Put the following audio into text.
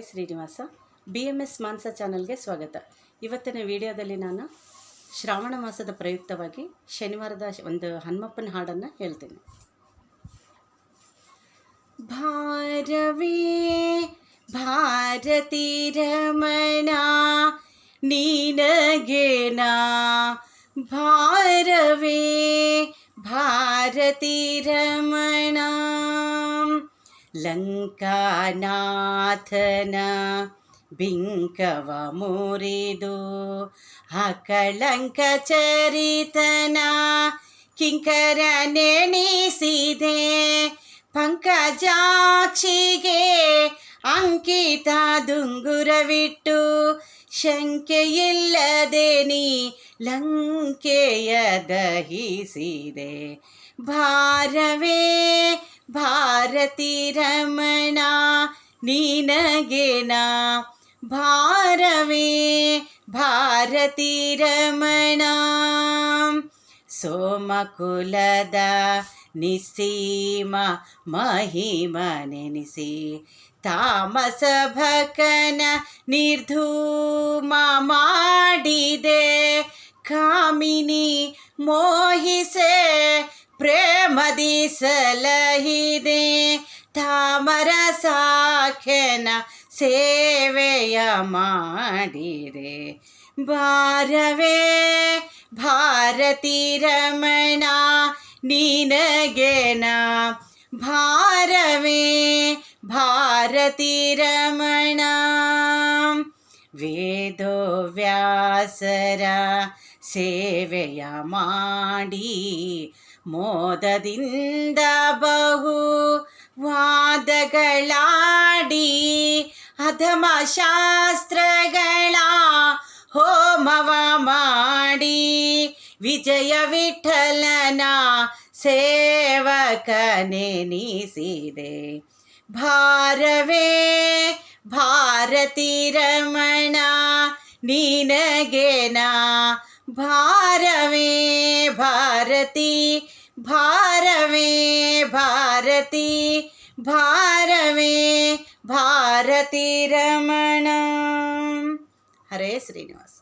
Srinivasa. B M S Manasa ಚಾನಲ್ಗೆ ಸ್ವಾಗತ. ಇವತ್ತಿನ ವಿಡಿಯೋದಲ್ಲಿ ನಾನು ಶ್ರಾವಣ ಮಾಸದ ಪ್ರಯುಕ್ತವಾಗಿ ಶನಿವಾರದ ಒಂದು ಹನುಮಪ್ಪನ ಹಾಡನ್ನು ಹೇಳ್ತೀನಿ. ಭಾರವೇ ಭಾರತಿ ರಮಣ ನೀನಗೇನ? ಭಾರವೇ ಭಾರತಿ ರಮಣ ಲಂಕಾನಾಥನ ಬಿಂಕವ ಮುರಿದು ಅಕಳಂಕ ಚರಿತನ ಕಿಂಕರ ನೆಣಿಸಿದೆ ಪಂಕಜಾಕ್ಷಿಗೆ ಅಂಕಿತ ದುಂಗುರವಿಟ್ಟು ಶಂಕೆಯಿಲ್ಲದೆ ನೀ ಲಂಕೆಯ ದಹಿಸಿದೆ ಭಾರವೇ ಭಾರತಿ ರಮಣ ನಿನಗೆನ ಭಾರವೇ ಭಾರತಿ ರಮಣ ಸೋಮಕುಲದ ನಿಸ್ಸೀಮ ಮಹಿಮ ನೆನೆಸಿ ತಾಮಸ ಭಕನ ನಿರ್ಧೂಮ ಮಾಡಿದೆ ಕಾಮಿನಿ ಮೋಹಿಸೆ ಪ್ರೇಮದಿ ಸಲಹಿದೆ ತಾಮರ ಸಾಖ್ಯನ ಸೇವೆಯ ಮಾಡಿದೆ ಭಾರವೇ ಭಾರತಿ ರಮಣ ನಿನಗೆನ ಭಾರವೇ ಭಾರತಿ ರಮಣ ವೇದೋ ವ್ಯಾಸರ ಸೇವೆಯ ಮಾಡಿ ಮೋದದಿಂದ ಬಹು ವಾದಗಳಾಡಿ ಅಧಮ ಶಾಸ್ತ್ರಗಳ ಹೋಮವ ಮಾಡಿ ವಿಜಯ ವಿಠಲನ ಸೇವಕನೆನಿಸಿದೆ ಭಾರವೇ ಭಾರತಿ ರಮಣ ನಿನಗೆನ ಭಾರವೇ ಭಾರತಿ ಭಾರವೇ ಭಾರತಿ ಭಾರವೇ ಭಾರತಿ ರಮಣ ಹರೇ ಶ್ರೀನಿವಾಸ